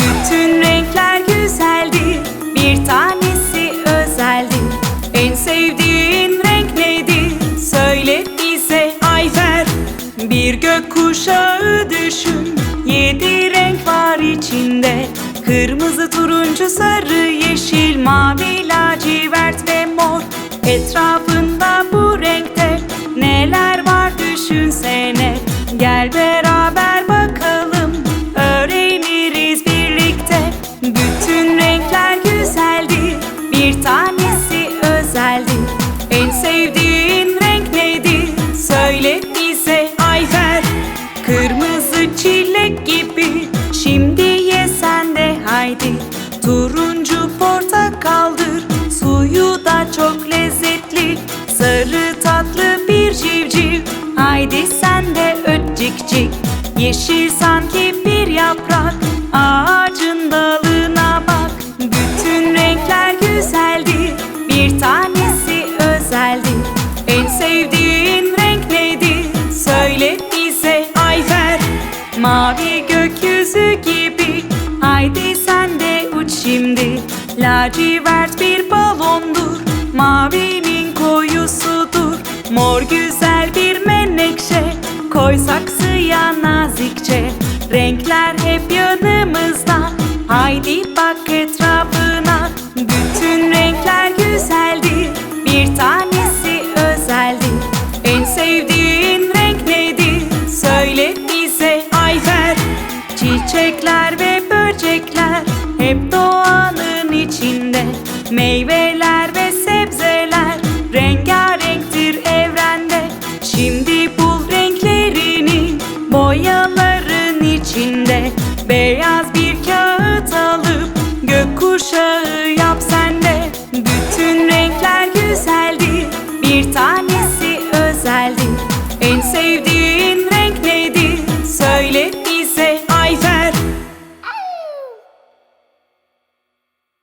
Bütün renkler güzeldir Bir tanesi özeldir En sevdiğin renk nedir? Söyle bize Ayfer. Bir gökkuşağı düşün Yedi renk var içinde. Kırmızı, turuncu, sarı, yeşil, mavi, lacivert ve mor. Etrafı tatlı bir civciv. Haydi sen de öt cik cik. Yeşil sanki bir yaprak. Ağacın dalına bak. Bütün renkler güzeldir Bir tanesi özeldir En sevdiğin renk nedir? Söyle bize Ayfer. Mavi gökyüzü gibi. Haydi sen de uç şimdi. Lacivert saksıya nazikçe. Renkler hep yanımızda. Haydi bak etrafına. Bütün renkler güzeldir Bir tanesi özeldir En sevdiğin renk nedir? Söyle bize Ayfer. Çiçekler ve böcekler Hep doğanın içinde. Meyveler ve sebzeler Rengarenktir evrende. Şimdi içinde Beyaz bir kağıt alıp Gökkuşağı yap sen de. Bütün renkler güzeldir Bir tanesi özeldir En sevdiğin